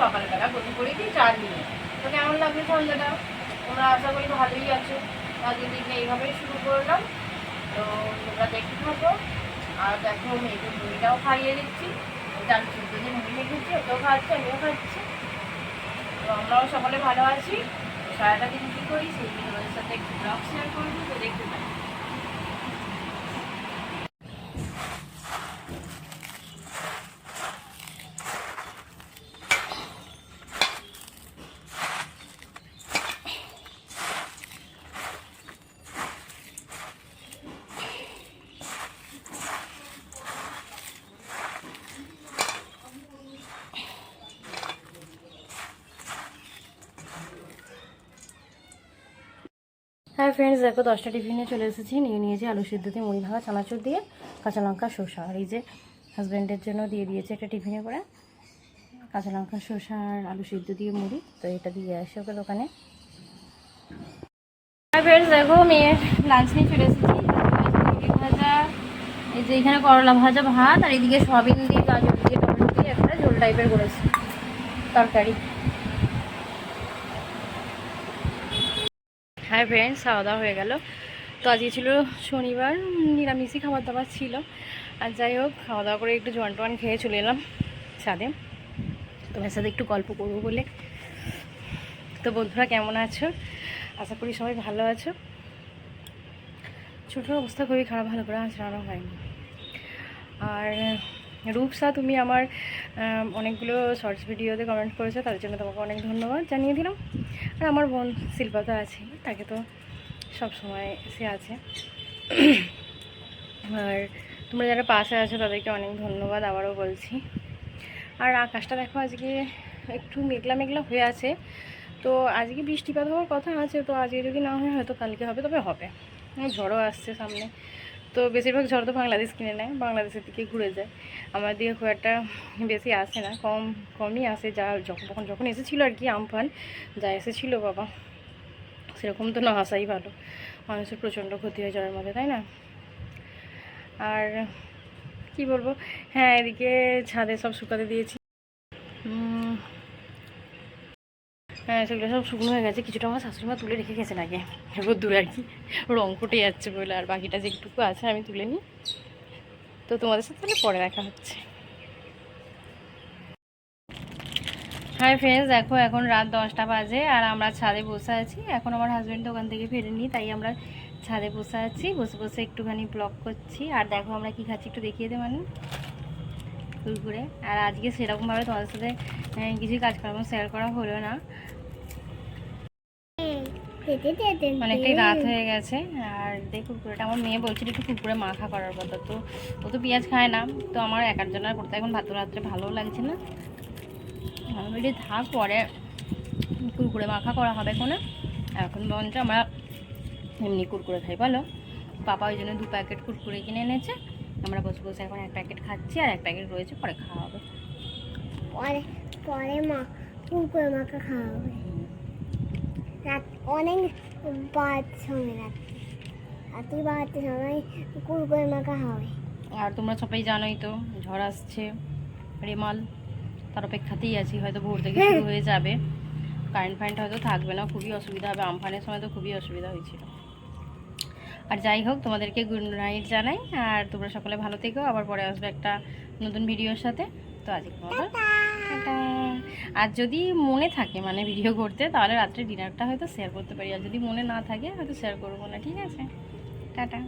সকালবেলা বসে পড়েছি চা নিয়ে? তো কেমন লাগবে সন্ধ্যাটা? তোমরা আশা করি ভালোই আছো। আজকের দিনটা এইভাবেই শুরু করলাম। তো তোমরা দেখতে থাকো। আর দেখো মেয়েকে মুড়িটাও খাইয়ে দিচ্ছি ডাল সিদ্ধ দিয়ে মুড়ি রেখেছি ওটাও খাচ্ছি, আমিও খাচ্ছি। তো আমরাও সকলে ভালো আছি। সারাটা দিন কী করি? সেই দিন ওদের সাথে একটু ব্লগ শেয়ার করব, তো দেখতে পাই হ্যাঁ ফ্রেন্ডস দেখো দশটা টিফিনে চলে এসেছি। নিয়ে নিয়েছি আলু সিদ্ধ দিয়ে, মুড়ি ভাঙা, চানাচুর দিয়ে, কাঁচা লঙ্কা শসা আর এই যে হাজব্যান্ডের জন্য দিয়ে দিয়েছে একটা টিফিনে করে। কাঁচা লঙ্কা শসা আর আলু সিদ্ধ দিয়ে, মুড়ি। তো এটা দিয়ে আসে ওকে দোকানে। হ্যাঁ ফ্রেন্ডস দেখো মেয়ের লাঞ্চ নিয়ে চলে এসেছি। ভাজা, এই যে এখানে করলা ভাজা ভাত, আর এদিকে সয়াবিন দিয়ে গাজর দিয়ে, টমেটো দিয়ে একটা ঝোল টাইপের করেছি। তরকারি। হ্যাঁ ফ্রেন্ডস খাওয়া দাওয়া হয়ে গেল। তো আজকে ছিল শনিবার, নিরামিষই খাবার দাবার ছিল। আর যাই হোক খাওয়া দাওয়া করে একটু জোয়ান টোয়ান খেয়ে চলে এলাম ছাদে। তোমার সাথে একটু গল্প করব বলে। তো বন্ধুরা, কেমন আছো? আশা করি সবাই ভালো আছো। ছোটোর অবস্থা খুবই খারাপ, ভালো করে আঁচড়ানো হয়নি। আর রূপসা, তুমি আমার অনেকগুলো শর্টস ভিডিওতে কমেন্ট করেছ, তার জন্য তোমাকে অনেক ধন্যবাদ জানিয়ে দিলাম। আর আমার বোন শিল্পা তো আছে, তাকে তো সব সময় সে আছে। আর তোমরা যারা পাশে আছো, তাদেরকে অনেক ধন্যবাদ, আবারও বলছি। আর আকাশটা দেখো আজকে একটু মেঘলা মেঘলা হয়ে আছে। তো আজকে বৃষ্টিপাত হওয়ার কথা আছে, তো আজকে যদি না হয় হয়তো কালকে হবে, তবে হবে। ঝড়ও আসছে সামনে। তো বেশিরভাগ ঝড় তো বাংলাদেশ কিনে নেয়, বাংলাদেশের দিকে ঘুরে যায়। আমার দিকে খুব একটা বেশি আসে না, কম, কমই আসে যা যখন, তখন যখন এসেছিল আর কি আমফান, যা এসেছিল বাবা, সেরকম তো না আসাই ভালো। মানুষের প্রচণ্ড ক্ষতি হয় জ্বরের মধ্যে, তাই না? আর কি বলব? হ্যাঁ এদিকে ছাদে সব শুকাতে দিয়েছি উম, হ্যাঁ সেগুলো সব শুকনো হয়ে গেছে। কিছুটা আমার শাশুড়িমা তুলে রেখে গেছেন আগে। এরপর দূরে আর কি রং ফুটে যাচ্ছে বলে আর বাকিটা যেটুকু আছে আমি তুলে নিই। তো তোমাদের সাথে তাহলে পরে দেখা হচ্ছে। হাই ফ্রেন্ডস দেখো এখন রাত দশটা বাজে আর আমরা ছাদে বসে আছি। এখন আমার হাজব্যান্ড দোকান থেকে ফেরেনি তাই আমরা ছাদে বসে আছি। বসে বসে একটুখানি ব্লগ করছি। আর দেখো আমরা কি খাচ্ছি একটু দেখিয়ে দে মানে। কুরকুরে আর আজকে সেরকমভাবে তোমাদের সাথে আহ, কিছু কাজকর্ম শেয়ার করা হলো না। অনেকটাই রাত হয়ে গেছে আর দেখ কুরকুরেটা আমার মেয়ে বলছিল একটু কুরকুরে মাখা করার কথা তো ও তো পেঁয়াজ খায় না তো আমার একার জন্য আর করতে এখন ভাত রাত্রে ভালোও লাগছে না। আমি বলি থাক পরে কুরকুরে মাখা করা হবে কোনো এখন বরঞ্চ আমরা এমনি কুরকুরে খাই বলো। পাপা ওই জন্য দু প্যাকেট কুরকুরে কিনে এনেছে আমরা বসে বসে এখন এক প্যাকেট খাচ্ছি আর এক প্যাকেট রয়েছে পরে খাওয়া হবে। পরে পরে মা কুকুর মাখা খাওয়া হবে। রাত অনেক সময় রাত্রি বাড়তে সময় মাকে হবে আর তোমরা সবাই জানোই তো ঝড় আসছে। রেমাল তার অপেক্ষাতেই আছি হয়তো ভোর থেকে শুরু হয়ে যাবে। কারেন্ট ফারেন্ট হয়তো থাকবে না খুবই অসুবিধা হবে। আমফানের সময় তো খুবই অসুবিধা হয়েছিল। আর যাই হোক তোমাদেরকে গুড নাইট জানাই। আর তোমরা সকলে ভালো থেকো। আবার পরে আসবে একটা নতুন ভিডিওর সাথে। তো আজকে মতো আর যদি মনে থাকে মানে ভিডিও করতে, তাহলে রাত্রে ডিনারটা হয়তো শেয়ার করতে পারি। আর যদি মনে না থাকে, হয়তো শেয়ার করব না, ঠিক আছে? টাটা।